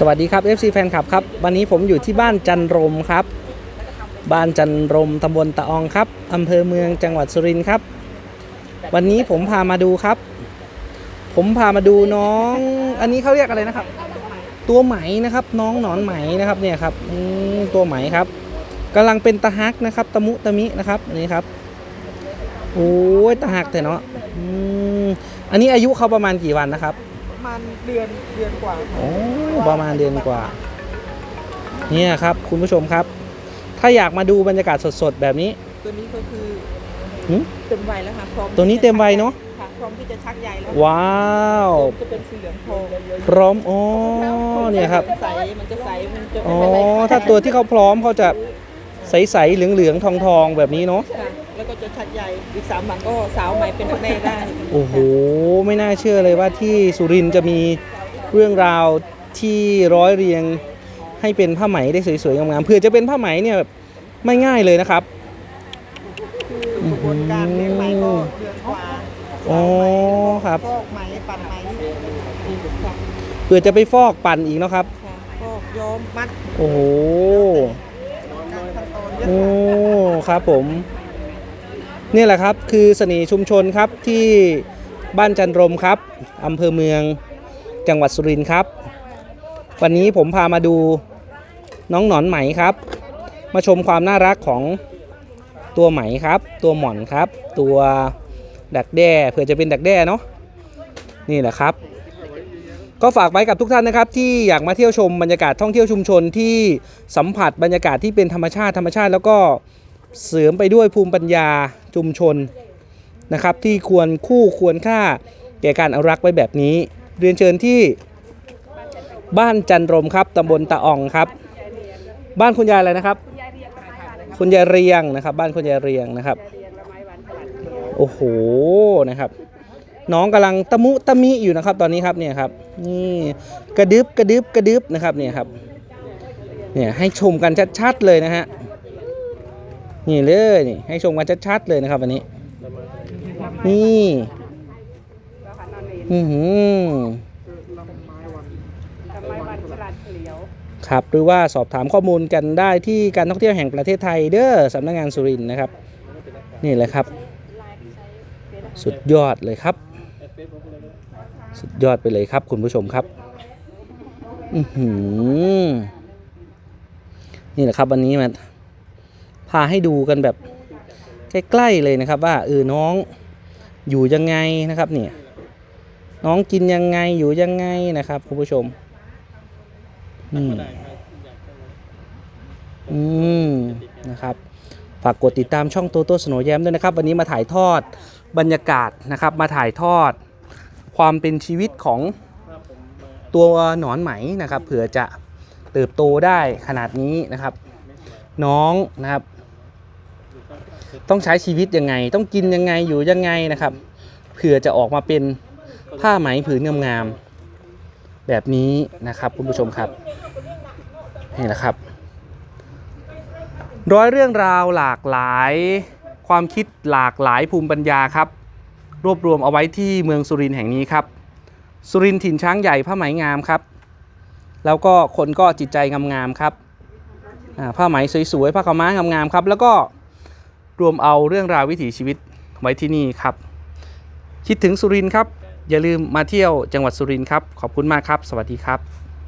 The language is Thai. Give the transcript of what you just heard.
สวัสดีครับ FC แฟนคลับครับ วันนี้ผมอยู่ที่บ้านจันรมครับ บ้านจันรมตำบลตะอองครับอำเภอเมืองจังหวัดสุรินทร์ครับ วันนี้ผมพามาดูครับ ผมพามาดูน้อง อันนี้เขาเรียกอะไรนะครับ ตัวไหมนะครับ น้องหนอนไหมนะครับเนี่ยครับตัวไหมครับกำลังเป็นตะฮักนะครับ ตะมุตะมินะครับอันนี้ครับโอ้ยตะฮักแต่เนาะอืมอันนี้อายุเขาประมาณกี่วันนะครับ มาณเดือนเดือนกว่าค่ะโอ้ประมาณเดือนกว่า เนี่ยครับคุณผู้ชมครับ ถ้าอยากมาดูบรรยากาศสดๆแบบนี้ ตัวนี้ก็คือหึ เต็มวัยแล้วค่ะพร้อมตัวนี้เต็มวัยเนอะค่ะพร้อมที่จะชักใยแล้วว้าว จะเป็นสีเหลืองทองพร้อมอ๋อเนี่ยครับใสมันจะใสมันจะอ๋ไม่อเป็นไรถ้าตัวที่เขาพร้อมเขาจะใสๆเหลืองๆทองๆแบบนี้เนาะค่ะ แล้วก็จะชักใยอีกสามวันก็สาวใหม่เป็นแม่ได้โอ้โห ไม่น่าเชื่อเลยว่าที่สุรินทร์จะมีเรื่องราวที่ร้อยเรียงให้เป็นผ้าไหมได้สวยๆงามๆเพื่อจะเป็นผ้าไหมเนี่ยแบบไม่ง่ายเลยนะครับ คือกระบวนการเลี้ยงไหมก็เดือนกว่าอ๋อครับ ฟอกไหมปั่นไหมค่ะเพื่อจะไปฟอกปั่นอีกเนาะครับ ค่ะฟอกย้อมมัดโอ้โห การขั้นตอนเยอะโอ้ ค่ะ ครับผม นี่แหละครับคือเสน่ห์ชุมชนครับที่บ้านจันรมครับอำเภอเมืองจังหวัดสุรินทร์ครับ วันนี้ผมพามาดูน้องหนอนไหมครับ มาชมความน่ารักของตัวไหมครับ ตัวหมอนครับ ตัวดักแด้เผื่อจะเป็นดักแด้เนาะนี่แหละครับ ก็ฝากไว้กับทุกท่านนะครับ ที่อยากมาเที่ยวชมบรรยากาศท่องเที่ยวชุมชนที่สัมผัสบรรยากาศที่เป็นธรรมชาติธรรมชาติแล้วก็ เสริมไปด้วยภูมิปัญญาชุมชนนะครับ ที่ควรคู่ควรค่าแก่การอนุรักษ์ไว้แบบนี้ เรียนเชิญที่บ้านจันรมครับตำบลตะอ่องครับ บ้านคุณยายอะไรนะครับ คุณยายเรียงนะครับ บ้านคุณยายเรียงนะครับ โอ้โหนะครับ น้องกำลังตะมุตะมิอยู่นะครับ ตอนนี้ครับเนี่ยครับ นี่กระดึบกระดึบกระดึบนะครับเนี่ยครับ เนี่ยให้ชมกันชัดๆเลยนะฮะ นี่เลยนี่ให้ชมกันชัดๆเลยนะครับวันนี้ นี่อือหือครับหรือว่าสอบถามข้อมูลกันได้ที่การท่องเที่ยวแห่งประเทศไทยเด้อสำนักงานสุรินทร์นะครับ นี่แหละครับ สุดยอดเลยครับ สุดยอดไปเลยครับ คุณผู้ชมครับอือหือนี่แหละครับวันนี้มา พาให้ดูกันแบบใกล้ๆเลยนะครับ ว่าเออน้องอยู่ยังไงนะครับเนี่ยน้องกินยังไงอยู่ยังไงนะครับคุณผู้ชมนี่อืมนะครับฝากกดติดตามช่องโตโต้สโนแยมด้วยนะครับ วันนี้มาถ่ายทอดบรรยากาศนะครับ มาถ่ายทอดความเป็นชีวิตของตัวหนอนไหมนะครับเผื่อจะเติบโตได้ขนาดนี้นะครับ น้องนะครับ ต้องใช้ชีวิตยังไง ต้องกินยังไงอยู่ยังไงนะครับเผื่อจะออกมาเป็นผ้าไหมผืนงามๆแบบนี้นะครับ คุณผู้ชมครับนี่แหละครับ ร้อยเรื่องราวหลากหลาย ความคิดหลากหลายภูมิปัญญาครับ รวบรวมเอาไว้ที่เมืองสุรินทร์แห่งนี้ครับ สุรินทร์ถิ่นช้างใหญ่ผ้าไหมงามครับ แล้วก็คนก็จิตใจงามๆครับผ้าไหมสวยๆผ้าขาวม้างามๆครับ แล้วก็ รวมเอาเรื่องราววิถีชีวิตไว้ที่นี่ครับ คิดถึงสุรินครับ อย่าลืมมาเที่ยวจังหวัดสุรินครับ ขอบคุณมากครับ สวัสดีครับ